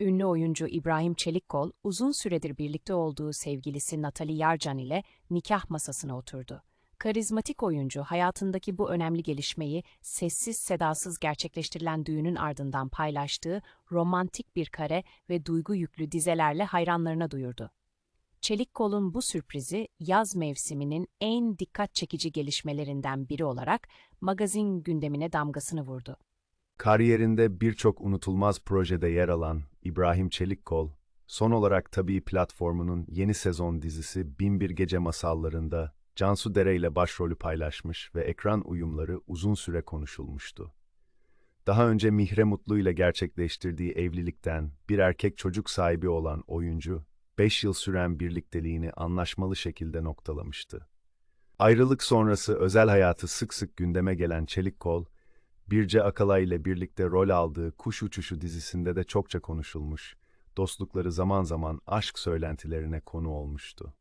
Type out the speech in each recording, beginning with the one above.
Ünlü oyuncu İbrahim Çelikkol, uzun süredir birlikte olduğu sevgilisi Natalie Yarcan ile nikah masasına oturdu. Karizmatik oyuncu hayatındaki bu önemli gelişmeyi sessiz sedasız gerçekleştirilen düğünün ardından paylaştığı romantik bir kare ve duygu yüklü dizelerle hayranlarına duyurdu. Çelikkol'un bu sürprizi yaz mevsiminin en dikkat çekici gelişmelerinden biri olarak magazin gündemine damgasını vurdu. Kariyerinde birçok unutulmaz projede yer alan İbrahim Çelikkol, son olarak Tabii platformunun yeni sezon dizisi Binbir Gece Masallarında Cansu Dere ile başrolü paylaşmış ve ekran uyumları uzun süre konuşulmuştu. Daha önce Mihre Mutlu ile gerçekleştirdiği evlilikten bir erkek çocuk sahibi olan oyuncu, 5 yıl süren birlikteliğini anlaşmalı şekilde noktalamıştı. Ayrılık sonrası özel hayatı sık sık gündeme gelen Çelikkol, Birce Akalay ile birlikte rol aldığı Kuş Uçuşu dizisinde de çokça konuşulmuş, dostlukları zaman zaman aşk söylentilerine konu olmuştu.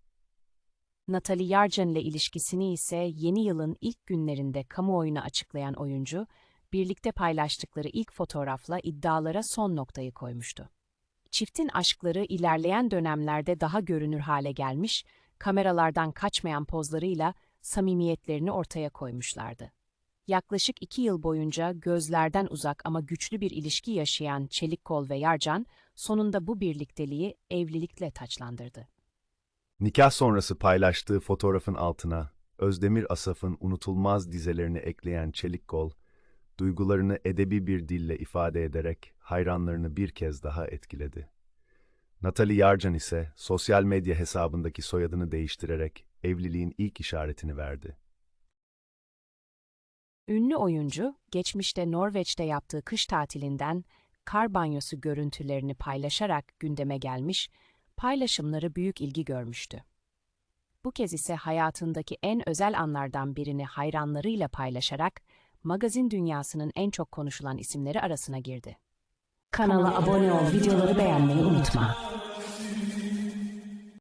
Natalie Yarcan ile ilişkisini ise yeni yılın ilk günlerinde kamuoyuna açıklayan oyuncu, birlikte paylaştıkları ilk fotoğrafla iddialara son noktayı koymuştu. Çiftin aşkları ilerleyen dönemlerde daha görünür hale gelmiş, kameralardan kaçmayan pozlarıyla samimiyetlerini ortaya koymuşlardı. Yaklaşık iki yıl boyunca gözlerden uzak ama güçlü bir ilişki yaşayan Çelikkol ve Yarcan, sonunda bu birlikteliği evlilikle taçlandırdı. Nikah sonrası paylaştığı fotoğrafın altına Özdemir Asaf'ın unutulmaz dizelerini ekleyen Çelikkol, duygularını edebi bir dille ifade ederek hayranlarını bir kez daha etkiledi. Natalie Yarcan ise sosyal medya hesabındaki soyadını değiştirerek evliliğin ilk işaretini verdi. Ünlü oyuncu, geçmişte Norveç'te yaptığı kış tatilinden kar banyosu görüntülerini paylaşarak gündeme gelmiş, paylaşımları büyük ilgi görmüştü. Bu kez ise hayatındaki en özel anlardan birini hayranlarıyla paylaşarak magazin dünyasının en çok konuşulan isimleri arasına girdi. Kanala abone ol, videoları beğenmeyi unutma.